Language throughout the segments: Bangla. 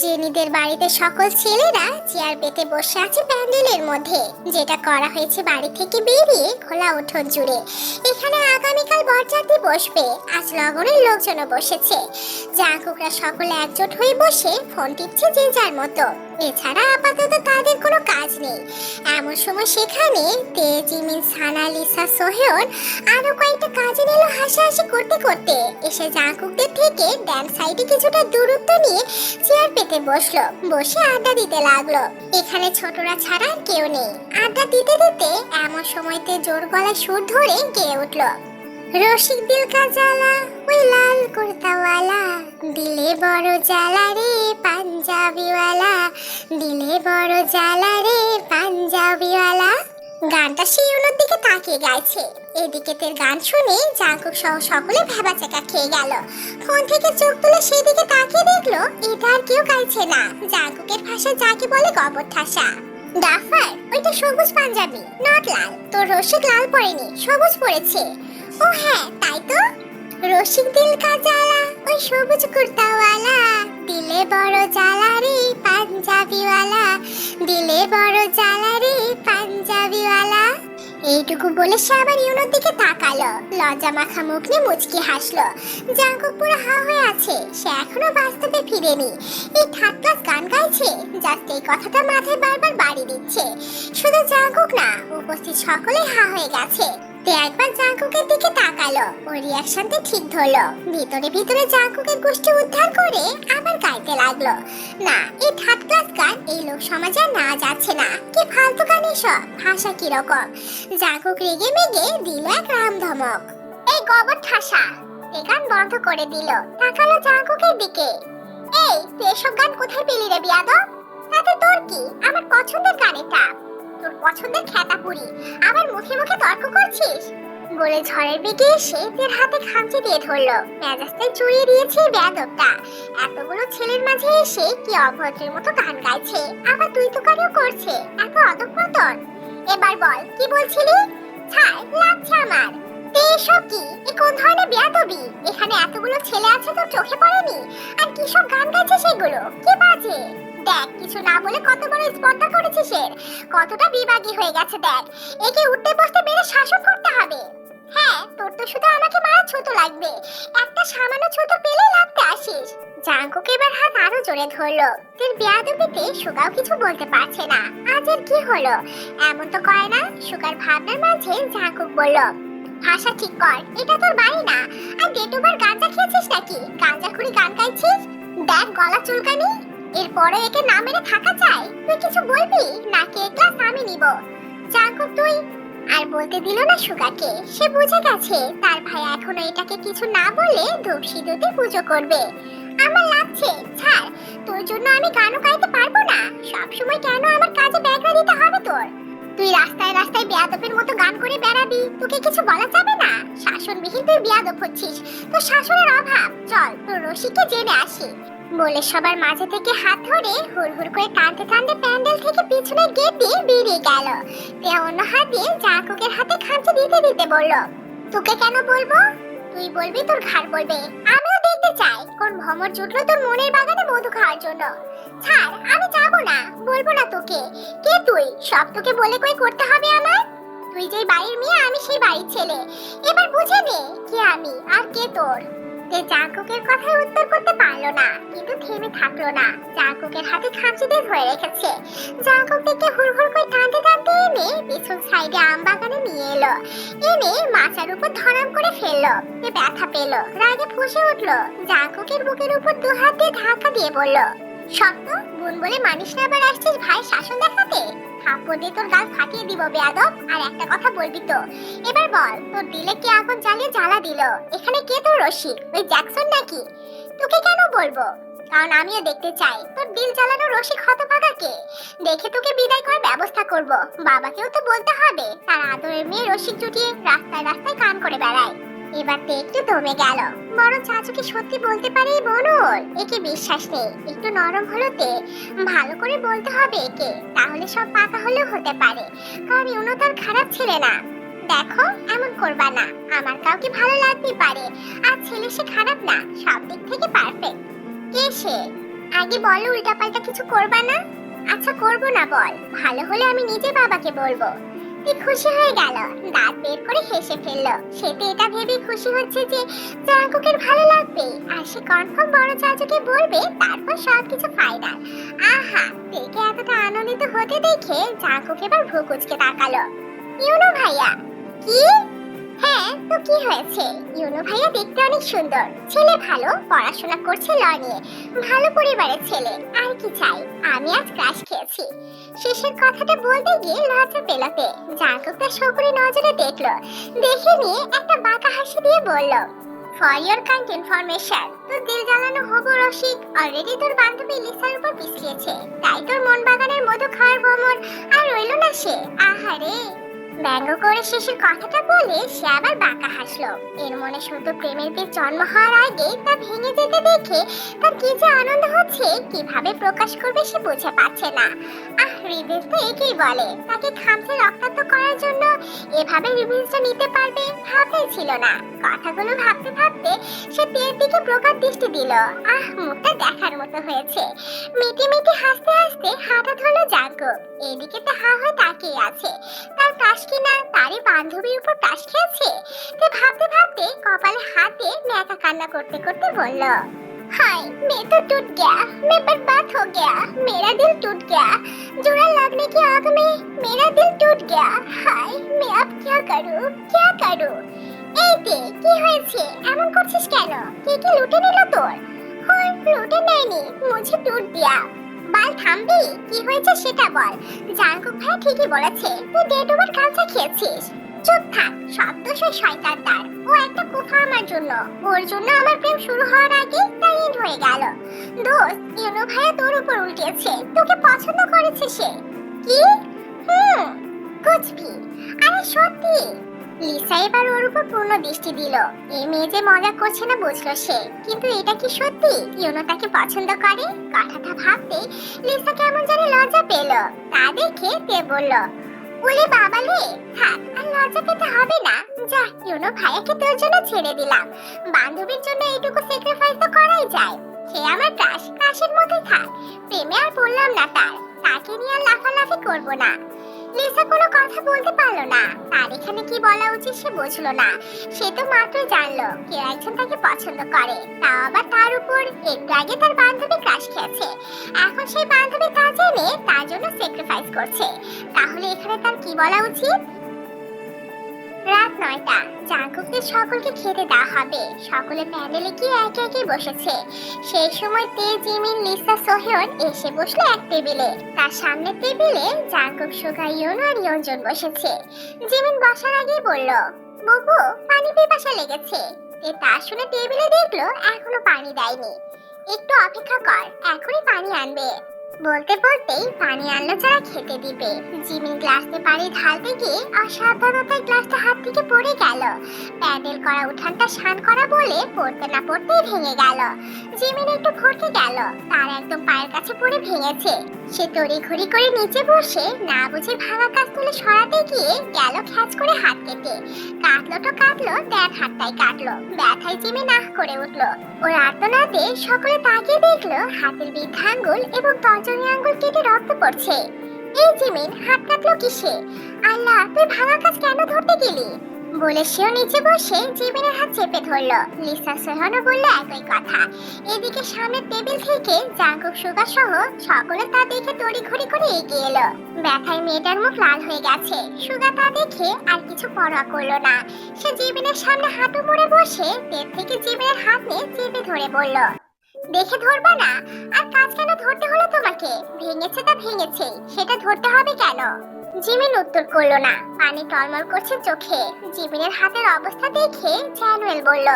জেনিদের বাড়িতে সকল ছেলেরা চেয়ার পেতে বসে আছে প্যান্ডেলের মধ্যে, যেটা করা হয়েছে বাড়ি থেকে বেরিয়ে খোলা উঠোন জুড়ে। এখানে আগামীকাল বরযাত্রী বসবে, আজ লগনের লোকজনও বসেছে। জাঁকুকরা সকলে একজোট হয়ে বসে ফোন টিপছে যে যার মতো। এছাড়া আপাতত তাদের কোনো কাজ নেই। এমন সময় সেখানে তেজিমিন সানা লিসা সোহেন আরও কয়েকটা কাজে নিল হাসাহাসি করতে করতে। এসে জাঁকুকদের থেকে ড্যাম সাইডে কিছুটা দূরত্ব নিয়ে চেয়ার পেতে বসল। বসে আড্ডা দিতে লাগল। এখানে ছোটরা ছাড়া কেউ নেই। আড্ডা দিতে দিতে এমন সময়তে জোর গলায় সুর ধরে গেয়ে উঠল। রসিক দিল জ্বালা ওই লাল কুর্তাওয়ালা। দিলে বড় জ্বালা রে পাঞ্জাবিওয়ালা। দিলে বড় জ্বালা রে পাঞ্জাবিওয়ালা। গানটা সেই অন্যর দিকে তাকিয়ে গাইছে। এদিকে তের গান শুনে জাঙ্কুক সহ সকলে ভেবাচাকা খেয়ে গেল। ফোন থেকে চোখ তুলে সেই দিকে তাকিয়ে দেখল, এটা আর কেউ গাইছে না। জাঙ্কুকের ভাষা যাকে বলে গবর ঠাসা। ডাফার ওইটা সবুজ পাঞ্জাবি, নট লাল। তোর রসিক লাল পরেনি, সবুজ পরেছে। ও হ্যাঁ তাই তো। রসিক দিল কা জ্বালা ওই সবুজ কুর্তাওয়ালা। দিলে বড় জ্বালা রে পাঞ্জাবিওয়ালা। দিলে বড় জ্বালা রে পাঞ্জাবিওয়ালা। এইটুকু বলে সে আবার ইউনোর দিকে তাকালো। লজ্জা মাখা মুখ নিয়ে মুচকি হাসলো। জাঙ্কুক পুরো হা হয়ে আছে, সে এখনও বাস্তবে ফিরেনি। এই ক্লাস গান গাইছে, জাস্ট এই কথাটা মাথায় বারবার বাড়ি দিচ্ছে। শুধু জাঙ্কুক না, উপস্থিত সকলেই হা হয়ে গেছে। তে একবার জাঙ্কুকের ঠিক ধরলো। ভিতরে ভিতরে জাঙ্কুকের গোষ্ঠী উদ্ধার করে আবার গাইতে লাগল। না, এই থার্ড ক্লাস গান এই লোক সমাজে না যাচ্ছে না। কি ফালতু গান এসব? ভাষা কীরকম? জাঙ্কুক রেগে মেগে দিল এক রাম ধমক। এই গবর ঠাসা। এ গান বন্ধ করে দিল। তাকালো জাঙ্কুকের দিকে। এই, তুই এসব গান কোথায় পেলি রে তাতে তোর কি? আমার পছন্দের গান এটা। তোর পছন্দের খেতাপুরি। আবার মুখে মুখে তর্ক করছিস? বলে ঝড়ের বেগে এসে তের হাতে খামচি দিয়ে ধরলো। মেজাজটা চুরিয়ে দিয়েছে বেয়াদবটা। এতগুলো ছেলের মাঝে এসে কি অভদ্রের মতো গান গাইছে? আবার তুই তো কারেও করছে। এত অধঃপতন এবার বল, কি বলছিলি? ছাড় লাগছে আমার। এসব কি? এ কোন ধরনের বেয়াদবি? এখানে এতগুলো ছেলে আছে তোর চোখে পড়েনি। আর কি সব গান গাইছে সেগুলো? কি বাজে? দেখ, কিছু না বলে কত বড় স্পর্ধা করেছিস এর। কতটা বিবাগী হয়ে গেছে দেখ। একে উঠতে বসতে বেড়ে শাসন করতে হবে। হ্যাঁ তোর তো শুধু আমাকে মারা ছোট লাগবে। একটা সামান্য ছোট পেলে লাগতে আসিস। জাঙ্কুক এবার হাত আরও জোরে ধরলো। তের বেয়াদবিতে সুগাও কিছু বলতে পারছে না। আজ এর কি হলো? এমন তো করে না, সুগার ভাবনার মাঝে জাঙ্কুক বলল, ভাষা ঠিক কর, এটা তোর বাড়ি না। আর ডেটুবার গাঁজা খেয়েছিস নাকি? গাঁজা খুঁড়ি গান গাইছিস? দেখ গলা চুলকানি। এরপরে একে না মেরে থাকা চাই? তুই কিছু বলবি? নাকি এ ক্লাস আমি নিব? জাঙ্কুক তুই আর বলতে দিল না সুগাকে, সে বুঝে গেছে তার ভাই এখনও এটাকে কিছু না বলে ধূপ সিঁদুতে পুজো করবে। আমার লাগছে, ছাড়, তোর জন্য আমি গানও গাইতে পারব না। সব সময় কেন আমার কাজে ব্যাগরা দিতে হবে তোর? তুই রাস্তায় রাস্তায় বেয়াদবের মতো গান করে বেড়াবি, তোকে কিছু বলা যাবে না? শাসনবিহীন তুই বেয়াদব হচ্ছিস। তোর শাসনের অভাব, চল তোর রশিকে জেনে আসি। বলে সবার মাঝে থেকে হাত ধরে হুড় করে টানতে টানতে প্যান্ডেল থেকে পিছনের গেট দিয়ে বেরিয়ে গেল। তে অন্য হাত দিয়ে জাকুকের হাতে খামচে দিতে দিতে বলল, তোকে কেন বলব? তুই বলবি তোর ঘাড় বলবে। আমিও দেখতে চাই কোন ভমর জুটলো তোর মনের বাগানে মধু খাওয়ার জন্য। ছাড়, আমি যাব না, বলব না তোকে। কে তুই? সব তোকে বলে কই করতে হবে আমার তুই যে বাড়ির মেয়ে, আমি সেই বাড়ির ছেলে। এবার বুঝে নে কে আমি আর কে তোর। তে জাঙ্কুকের কথায় উত্তর করতে পারল না, কিন্তু থেমে থাকল না। জাঙ্কুকের হাতে খামচি দিয়ে ধরে রেখেছে। জাঙ্কুক থেকে হুড় হুড় করে টানতে টানতে এনে পিছন সাইডে আম বাগানে নিয়ে এলো। এনে মাচার উপর ধরাম করে ফেলল। ব্যথা পেল। রাগে ফুসে উঠল। জাঙ্কুকের বুকের উপর দু হাত দিয়ে ধাক্কা দিয়ে বলল বোন বলে মানিস না আবার আসছিস ভাই শাসন দেখাতে? থাপ্পড় দিয়ে তোর গাল ফাটিয়ে দিব বেয়াদব, আর একটা কথা বলবি তো। এবার বল, তোর দিলে কে আগুন জ্বালিয়ে জ্বালা দিল? এখানে কে তোর রশিক ওই জ্যাকসন নাকি? তোকে কেন বলব? কারণ আমিও দেখতে চাই, তোর দিল জ্বালানো রসিক হতভাগা কে? দেখে তোকে বিদায় করার ব্যবস্থা করব। বাবাকেও তো বলতে হবে, তার আদরের মেয়ে রসিক জুটিয়ে রাস্তায় রাস্তায় কান করে বেড়ায়। এবার তো একটু দমে গেল। বড় চাচুকে সত্যি বলতে পারে বনুল একে বিশ্বাস নেই, একটু নরম হলো তে। ভালো করে বলতে হবে একে, তাহলে সব পাকা হলেও হতে পারে। কারণ ইউনো তার খারাপ ছেলে না। দেখো, এমন করবা না। আমার কাউকে ভালো লাগতে পারে, আর ছেলে সে খারাপ না, সব দিক থেকে পারফেক্ট কে সে? আগে বলো, উল্টাপাল্টা কিছু করবা না? আচ্ছা করব না বল। ভালো হলে আমি নিজে বাবাকে বলব। তুই খুশি হয়ে গেল। দাঁত বের করে হেসে ফেলল। তো এটা ভেবে খুশি হচ্ছে যে জাঙ্কুকের ভালো লাগবে। আর সে কনফার্ম বড় চাচুকে বলবে, তারপর সবকিছু ফাইনাল আহা, দেখে এতটা আনন্দিত হতে দেখে জাঙ্কুক এবার ভুকুচকে তাকালো। ইউনো ভাইয়া, কি? হ্যাঁ তো কি হয়েছে? ইউনো ভাইয়া দেখতে অনেক সুন্দর। ছেলে ভালো, পড়াশোনা করছে ল নিয়ে। ভালো পরিবারের ছেলে, আর কি চাই? আমি আজ ক্রাশ খেয়েছি। শেষের কথাটা বলতে গিয়ে লজ্জা পেলাতে জাগক তার নজরে দেখল। দেখে নিয়ে একটা বাঁকা হাসি দিয়ে বলল ফর ইয়োর কাইন্ড ইনফরমেশন তোর দিল জ্বালানো হব রসিক। অলরেডি তোর বান্ধবী লিসার উপর পিছিয়েছে। তাই তোর মন বাগানের মধু খাওয়ার ভ্রমণ আর রইল না সে। আহারে! ব্যঙ্গ করে শেষের কথাটা বলে সে আবার বাঁকা হাসলো। এর মনে শুধু প্রেমের বীজ জন্ম হওয়ার আগে তা ভেঙে যেতে দেখে তার কি যে আনন্দ হচ্ছে, কীভাবে প্রকাশ করবে সে বুঝে পাচ্ছে না। আহ রিভেঞ্জ তো একেই বলে। তাকে খামচে রক্তাক্ত করার জন্য এভাবে রিভেঞ্জটা নিতে পারবে ভাবতেই ছিল না। কথাগুলো ভাবতে ভাবতে সে তের দিকে প্রকার দৃষ্টি দিল। আহ, মুখটা দেখার মতো হয়েছে। মিটি মিটি হাসতে হাসতে হাঁটা ধরলো জাগ্য এদিকে তো হা হয়ে তাকিয়ে আছে। তার টাস কিনা তারই বান্ধবীর উপর টাস খেয়েছে? তে ভাবতে ভাবতে কপালে হাত ন্যাকা কান্না করতে করতে বলল हाय मैं तो टूट गया मैं बर्बाद हो गया मेरा दिल टूट गया जुड़ा लगने की आग में मेरा दिल टूट गया हाय मैं अब क्या करूं क्या करूं এই তে কি হয়েছে এমন করছিস কেন কে কি লুটে নিল তোর হয় লুটে নেয়নি মুঝে টুট দিয়া বাল থামবি কি হয়েছে সেটা বল জাঙ্কুক ভাই ঠিকই বলেছে তুই ডেট ওভার কালচা খেয়েছিস চুপ থাক, সব দোষ ওই শয়তান তার। ও একটা কুফা আমার জন্য। ওর জন্য আমার প্রেম শুরু হওয়ার আগে তাই এন্ড হয়ে গেল। দোস্ত, ইউনো ভাইয়া তোর উপর উল্টিয়েছে তোকে পছন্দ করেছে সে। কি? হুম কুচবি আরে সত্যি। লিসা এবার ওর উপর পূর্ণ দৃষ্টি দিল। এই মেয়ে যে মজা করছে না বুঝলো সে। কিন্তু এটা কি সত্যি? ইউনো তাকে পছন্দ করে? কথাটা ভাবতে লিসা কেমন জানি লজ্জা পেল। তা দেখে তে বলল ওলে বাবালে থাক আর লজ্জা পেতে হবে না। যা ইউনো ভাইয়াকে তোর জন্য ছেড়ে দিলাম। বান্ধবীর জন্য এইটুকু স্যাক্রিফাইস তো করাই যায়। সে আমার ক্রাশ, ক্রাশের মধ্যে থাক। প্রেমে আর বললাম না তার। তাকে নিয়ে আর লাফালাফি করব না। লিসা কোনো কথা বলতে পারল না। বলা উচিত সে বুঝলো না। সে তো মাত্র জানলো কেউ একজন তাকে পছন্দ করে। তাও আবার তার উপর একটু আগে তার বান্ধবী ক্রাশ খেয়েছে। এখন সেই বান্ধবী তা জেনে তার জন্য স্যাক্রিফাইস করছে। তাহলে এখানে তার কি বলা উচিত? রাত নয়টা। জাঙ্কুকদের সকলকে খেতে দেওয়া হবে। সকলে প্যান্ডেলে গিয়ে একে একে বসেছে। সেই সময় তে জিমিন লিসা সোহেন এসে বসল এক টেবিলে। তার সামনে টেবিলে জাঙ্কুক সুগা, ইয়ন আর ইয়নজন বসেছে। জিমিন বসার আগেই বলল, বুবু, পানি পিপাসা লেগেছে। তে তা শুনে টেবিলে দেখল, এখনও পানি দেয়নি। একটু অপেক্ষা কর, এখনই পানি আনবে। বলতে বলতেই পানি আনলো যারা খেতে দিবে। জিমিন গ্লাসে পানি ঢালতে গিয়ে অসাবধানতায় গ্লাসটা হাত থেকে পড়ে গেল। প্যাডেল করা উঠানটা শান করা বলে পড়তে না পড়তেই ভেঙে গেল। জিমিন একটু ভরকে গেল। তার একদম পায়ের কাছে পড়ে ভেঙেছে। সে তড়ি ঘড়ি করে নিচে বসে না বুঝে ভাঙা কাজ তুলে সরাতে গিয়ে গেল খ্যাচ করে হাত কেটে। কাটলো তো কাটলো দেখ হাতটাই কাটলো। ব্যথায় জিমে নাহ করে উঠল। ওর আর্তনাদে সকলে তাকিয়ে দেখল হাতের বৃদ্ধা আঙ্গুল এবং তর্জনী আঙ্গুল কেটে রক্ত পড়ছে। এই জিমিন হাত কাটলো কিসে? আল্লাহ, তুই ভাঙা কাজ কেন ধরতে গেলি? বলে সেও নিচে বসে জিমিনের হাত চেপে ধরলো। লিসা সোহানও বলল একই কথা। এদিকে সামনের টেবিল থেকে জাঙ্কুক সুগা সহ সকলে তা দেখে তড়ি ঘড়ি করে এগিয়ে এলো। ব্যথায় মেয়েটার মুখ লাল হয়ে গেছে। সুগা তা দেখে আর কিছু পরোয়া করল না। সে জিমিনের সামনে হাঁটু মুড়ে বসে পেট থেকে জিমিনের হাত নিয়ে চেপে ধরে বলল দেখে ধরবা না? আর কাজ কেন ধরতে হলো তোমাকে? ভেঙেছে তা ভেঙেছে সেটা ধরতে হবে কেন? জিমিন উত্তর করল না। পানি টলমল করছে চোখে। জিমিনের হাতের অবস্থা দেখে চ্যানুয়েল বলল,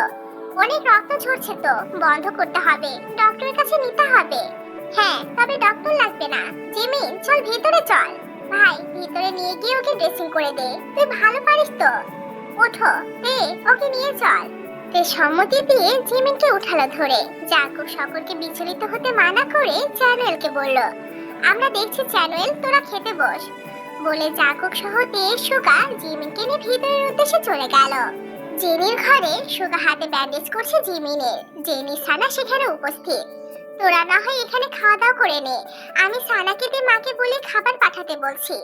অনেক রক্ত ঝরছে তো, বন্ধ করতে হবে। ডক্টরের কাছে নিতে হবে। হ্যাঁ তবে ডক্টর লাগবে না। জিমিন, চল ভিতরে চল। ভাই, ভিতরে নিয়ে গিয়ে ওকে ড্রেসিং করে দে। তুই ভালো পারিস তো? ওঠো, দে, ওকে নিয়ে চল। তে সম্মতি দিয়ে জিমিনকে উঠালো ধরে। জাকুব সকলকে বিচলিত হতে মানা করে চ্যানুয়েলকে বলল, আমরা দেখছি চ্যানুয়েল তোরা খেতে বস। বলে জাকুব সহ তে সুগা জিমিনকে নিয়ে ভিতরের উদ্দেশ্যে চলে গেল। জেনির ঘরে সুগা হাতে ব্যান্ডেজ করছে জিমিনের। জেনি সানা সেখানে উপস্থিত। তোরা না হয় এখানে খাওয়া দাওয়া করে নে। আমি সানাকে দিয়ে মাকে বলে খাবার পাঠাতে বলছি।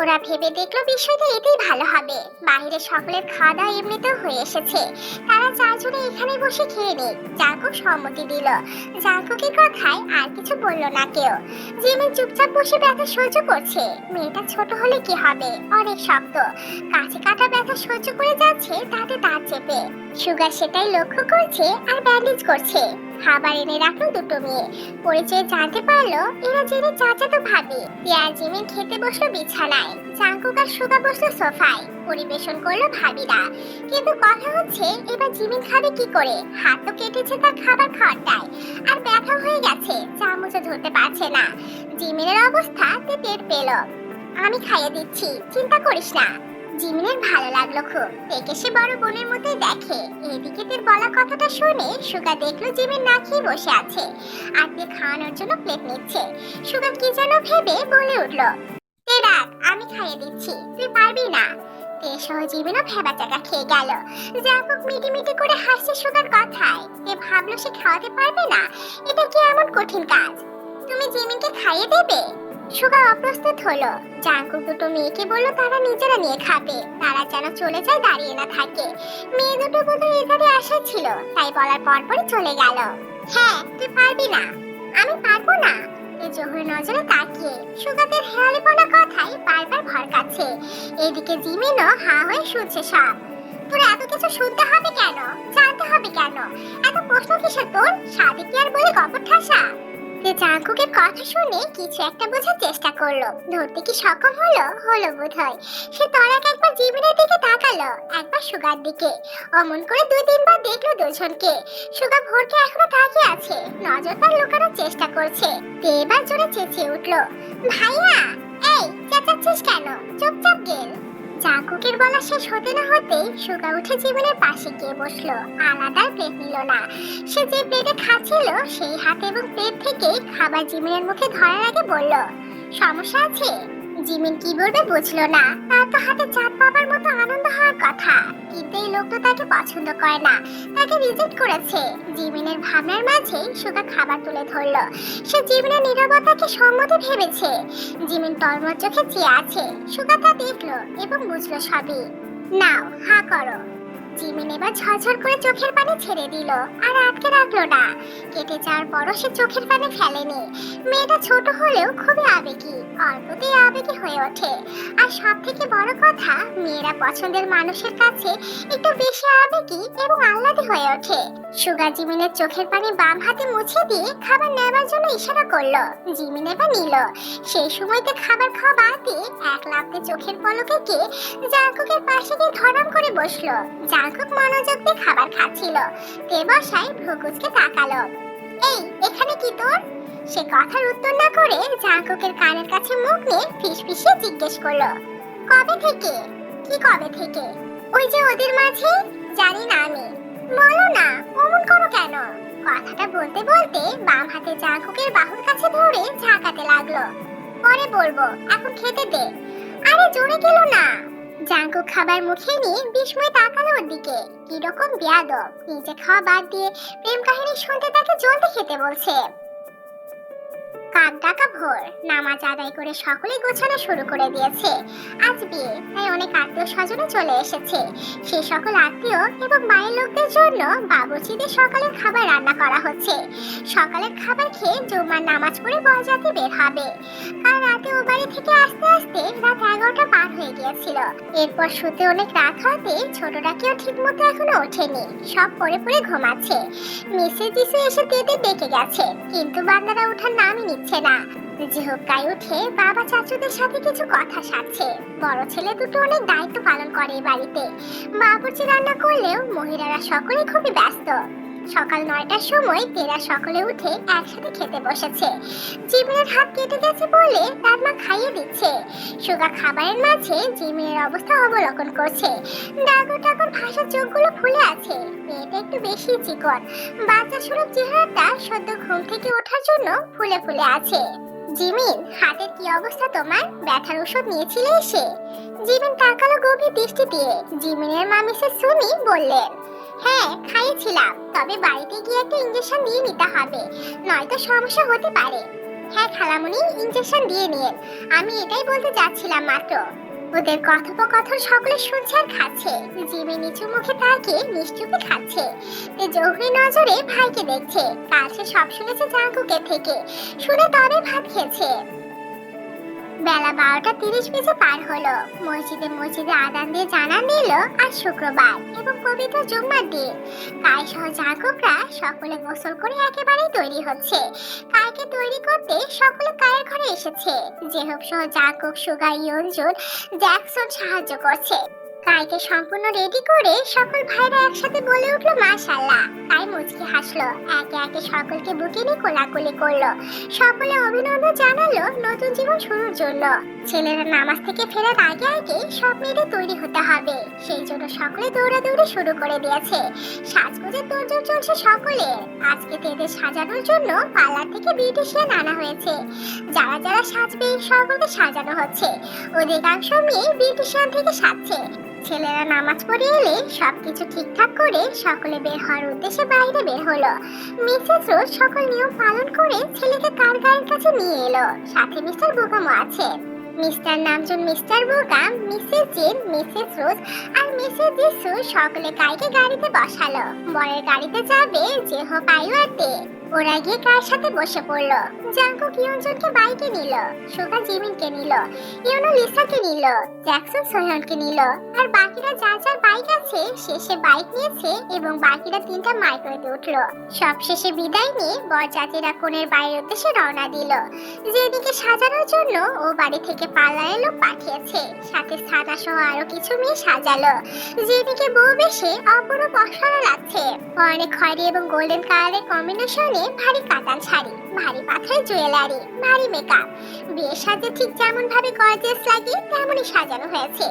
ওরা ভেবে দেখল বিষয়টা এতেই ভালো হবে। বাইরে সকলের খাওয়া দাওয়া এমনিতেও হয়ে এসেছে। তারা চারজনে এখানে বসে খেয়ে নিক জাঙ্কুক সম্মতি দিল। জাঙ্কুকের কথায় আর কিছু বলল না কেউ। জিমি চুপচাপ বসে ব্যথা সহ্য করছে। মেয়েটা ছোট হলে কি হবে? অনেক শক্ত। কাছে কাটা ব্যথা সহ্য করে যাচ্ছে, তাতে দাঁত চেপে। সুগার সেটাই লক্ষ্য করছে আর ব্যান্ডেজ করছে। খাবার এনে রাখল দুটো মেয়ে। পরিচয় জানতে পারল এরা জেনে চাচাতো ভাবি। পেঁয়াজ জিমিন খেতে বসল বিছানায়। জাঙ্কুক আর সুগা বসল সোফায়। পরিবেশন করল ভাবিরা। কিন্তু কথা হচ্ছে, এবার জিমিন খাবে কি করে? হাত তো কেটেছে তার খাবার খাওয়াটায় আর ব্যথা হয়ে গেছে, চামচও ধরতে পারছে না। জিমিনের অবস্থা তে টের পেল। আমি খাইয়ে দিচ্ছি, চিন্তা করিস না। জিমিনের ভালো লাগল খুব। দেখে সে বড় বোনের মতোই দেখে। এদিকে তোর বলা কথাটা শুনে সুগা দেখল জিমিন না খেয়ে বসে আছে। আর তে খাওয়ানোর জন্য প্লেট নিচ্ছে। সুগা কি যেন ভেবে বলে উঠল তে রাখ আমি খাইয়ে দিচ্ছি, তুই পারবি না? তে সহ জিমিনও ভেবা চাকা খেয়ে গেল। জাঙ্কুক মিটি মিটি করে হাসছে সুগার কথায়। তে ভাবলো সে খাওয়াতে পারবে না। এটা কি এমন কঠিন কাজ? তুমি জিমিনকে খাইয়ে দেবে? সুগা অপ্রস্তুত হলো। জাঙ্কুক দুটো মেয়েকে বলল, তারা নিজেরা নিয়ে খাবে। তারা যেন চলে যায়, দাঁড়িয়ে না থাকে। মেয়ে দুটো বোধহয় এধারে আসা ছিল, তাই বলার পরপরই চলে গেল। হ্যাঁ তুই পারবি না। আমি পারব না। এ জোহর নজরে তাকিয়ে সুগাতের হেয়ালিপনা কথাই বারবার ভরকাচ্ছে। এদিকে জিমিনও হা হয়ে শুনছে সব। তোর এত কিছু শুনতে হবে কেন? জানতে হবে কেন? এত প্রশ্ন কিসের তোর? সাদে কি আর বলে কপট ঠাসা? সে জাঙ্কুকের কথা শুনে কিছু একটা বোঝার চেষ্টা করল। ধরতে কি সক্ষম হলো? হলো বোধহয়। সে তরাক একবার জীবনের দিকে তাকালো, একবার সুগার দিকে। অমন করে দুই তিনবার দেখল দুজনকে। সুগা ভোরকে এখনও তাকিয়ে আছে নজর তার লুকানোর চেষ্টা করছে। এবার জোরে চেঁচিয়ে উঠল, ভাইয়া, এই, চেঁচাচ্ছিস কেন? চুপচাপ গেল। জাঙ্কুকের বলা শেষ হতে না হতেই সুগা উঠে জীবনের পাশে গিয়ে বসল। আলাদা প্লেট নিল না। সে যে প্লেটে খাচ্ছিল, সেই হাত এবং প্লেট থেকে খাবার জীবনের মুখে ধরার আগে বলল, সমস্যা আছে? জিমিন কি বলবে বুঝলো না। তার তো হাতে চাঁদ পাবার মতো আনন্দ হওয়ার কথা। কিন্তু এই লোক তো তাকে পছন্দ করে না। তাকে রিজেক্ট করেছে। জিমিনের ভাবনার মাঝে সুগা খাবার তুলে ধরলো। সে জিমিনের নীরবতাকে সম্মতি ভেবেছে। জিমিন তরমর চোখে চেয়ে আছে। সুগা তা দেখল এবং বুঝলো সবই। নাও, হা করো। জিমিন এবার ঝরঝর করে চোখের পানি ছেড়ে দিল আর আটকে রাখল না। কেটে যাওয়ার পরও সে চোখের পানি ফেলেনি। মেয়েটা ছোট হলেও খুবই অল্পতেই হয়ে ওঠে। আর সব থেকে বড় কথা, মেয়েরা পছন্দের মানুষের কাছে একটু বেশি এবং আহ্লাদী হয়ে ওঠে। সুগা জিমিনের চোখের পানি বাম হাতে মুছে দিয়ে খাবার নেবার জন্য ইশারা করল জিমিন এবার নিল। সেই সময়তে খাবার খাওয়া বাদ দিয়ে এক লাফতে চোখের পলকে কে জাঙ্কুকের পাশে গিয়ে ধরাম করে বসল। জাঙ্কুক মনোযোগ দিয়ে খাবার খাচ্ছিল। তে বসায় ভ্রুকুচকে তাকালো। এই, এখানে কি তোর? সে কথার উত্তর না করে জাঙ্কুকের কানের কাছে মুখ নিয়ে ফিসফিসিয়ে জিজ্ঞেস করল। কবে থেকে? কি কবে থেকে? ওই যে ওদের মাঝে? জানি না আমি। বলো না, অমন করো কেন? কথাটা বলতে বলতে বাম হাতে জাঙ্কুকের বাহুর কাছে ধরে ঝাঁকাতে লাগল। পরে বলব, এখন খেতে দে। আরে জোরে গেল না। জাঙ্কু খাবার মুখে নিয়ে বিস্ময় তাকালো ওর দিকে। কীরকম বেয়াদব। নিজে খাওয়া বাদ দিয়ে প্রেম কাহিনী শুনতে তাকে জলদি খেতে বলছে। কাক ডাকা ভোর। নামাজ আদায় করে সকলে গোছানো শুরু করে দিয়েছে। আজ বিয়ে, তাই অনেক আত্মীয় স্বজনে চলে এসেছে। সকল আত্মীয় এবং মায়ের লোকদের জন্য সকালের খাবার রান্না করা হচ্ছে। সকালের খাবার খেয়ে জুমার নামাজ পড়ে বরযাত্রী বের হবে। কাল রাতে ও বাড়ি থেকে আসতে আসতে রাত এগারোটা পার হয়ে গিয়েছিল। এরপর শুতে অনেক রাত হতে কেউ ঠিক মতো এখনও ওঠেনি। সব পড়ে পড়ে ঘুমাচ্ছে। মিসেস যিশু এসে ডেকে গেছে। কিন্তু বান্দারা ওঠার নামই নিচ্ছে না। ঝোঁকায় উঠে বাবা চাচুদের সাথে কিছু কথা সারছে। বড় ছেলে দুটো অনেক দায়িত্ব পালন করে বাড়িতে। মা বুঝি রান্না করলেও মহিলারা সকলে খুবই ব্যস্ত। সকাল নয়টার সময় তেরা সকলে উঠে একসাথে খেতে বসেছে। জিমিনের হাত কেটে গেছে বলে তার মা খাইয়ে দিচ্ছে। সুগা খাবারের মাঝে জিমিনের অবস্থা অবলোকন করছে। ডাগর ডাগর ভাষার চোখগুলো ফুলে আছে। মেয়েটা একটু বেশি চিকন। বাচ্চা সুলভ চেহারাটা সদ্য ঘুম থেকে ওঠার জন্য ফুলে ফুলে আছে। জিমিন, হাতের কি অবস্থা তোমার? ব্যথার ওষুধ নিয়েছিলে এসে? জিমিন তাকালো গভীর দৃষ্টি দিয়ে। জিমিনের মা মিসেস সুমি বললেন হ্যাঁ খাইয়েছিলাম। তবে বাড়িতে গিয়ে একটা ইঞ্জেকশন দিয়ে নিতে হবে। নয়তো সমস্যা হতে পারে। হ্যাঁ খালামুনি ইঞ্জেকশন দিয়ে নিন। আমি এটাই বলতে যাচ্ছিলাম মাত্র। ওদের কথোপকথন সকলে শুনছে আর খাচ্ছে। জিমি নিচু মুখে তাকিয়ে নিশ্চুপে খাচ্ছে। জহুরি নজরে ভাইকে দেখছে। কাল সে সব শুনেছে জাঙ্কুকের থেকে। শুনে তবে ভাত খেয়েছে। বেলা বারোটা তিরিশ বেজে পার হলো। মসজিদে মসজিদে আদান দিয়ে জানান দিল আর শুক্রবার এবং পবিত্র জুম্মার দিন। কায় সহ জাগকরা সকলে গোসল করে একেবারেই তৈরি হচ্ছে। কালকে তৈরি করতে সকলে কায়ের ঘরে এসেছে। জেহব সহ জাগক সুগা ইয়ঞ্জন জ্যাকসন সাহায্য করছে। কাইকে সম্পূর্ণ রেডি করে সকল ভাইরা একসাথে বলে উঠল মাশাল্লাহ তাই মুচকি হাসলো। একে একে সকলকে বুকে নিয়ে কোলাকুলি করল। সকলে অভিনন্দন জানালো নতুন জীবন শুরুর জন্য। ছেলেরা নামাজ থেকে ফেরার আগে আগে সব মেয়েদের তৈরি হতে হবে। সেই জন্য সকলে দৌড়াদৌড়ি শুরু করে দিয়েছে। সাজগোজের তোড়জোড় চলছে সকলে আজকে তেদের সাজানোর জন্য পার্লার থেকে বিউটিশিয়ান আনা হয়েছে। যারা যারা সাজবে, সকলকে সাজানো হচ্ছে। অধিকাংশ মেয়ে বিউটিশিয়ান থেকে সাজছে। ছেলেরা নামাজ পড়ে এলে সবকিছু ঠিকঠাক করে সকলে বের হওয়ার উদ্দেশ্যে বাইরে বের হলো। মিসেস রোজ সকল নিয়ম পালন করে ছেলেকে কার গাড়ির কাছে নিয়ে এলো। সাথে মিস্টার বোকামও আছে। Mister নামজন mister Bokam Mrs Jin, Mrs Rose আর মিসেস জিসু সকলে কাইকে গাড়িতে বসালো। বরের গাড়িতে যাবে যে হোক দে ওরা গিয়ে কার সাথে বসে পড়ল? জাঙ্কু কিয়নজনকে বাইকে নিল জিমিনকে নিল, ইউনো লিসাকে নিল, জ্যাকসন নিল, আর বাকিরা বাইক আছে বাইক নিয়েছে এবং বাকিরা তিনটা মাইক্রোতে উঠল। বিদায় নিয়ে বরযাত্রীরা কোণের বাইরের উদ্দেশ্যে রওনা দিল। যেদিকে সাজানোর জন্য ও বাড়ি থেকে পার্লারের লোক পাঠিয়েছে। সাথে সাদা সহ আরও কিছু মেয়ে সাজালো। যেদিকে বউ বেশে, অপরূপ অসারা লাগছে। অনেক খয়েরি এবং গোল্ডেন কালারের কম্বিনেশনে ভারী কাতান শাড়ি, ভারী পাথরের জুয়েলারি, ভারী মেকআপ বিয়ের সাজে ঠিক যেমন ভাবে গর্জিয়াস লাগে, তেমনই সাজানো হয়েছে।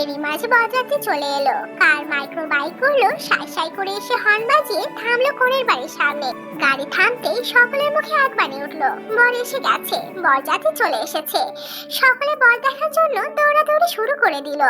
এরই মাঝে বরযাত্রী চলে এলো। কার মাইক্রো বাইক করল, সাই সাই করে এসে হর্ন বাজিয়ে থামলো কোণের বাড়ির সামনে। গাড়ি থামতেই সকলের মুখে আগ উঠল। বর এসে গেছে, বরযাত্রী চলে এসেছে। সকলে বর দেখার জন্য দৌড়াদৌড়ি শুরু করে দিল।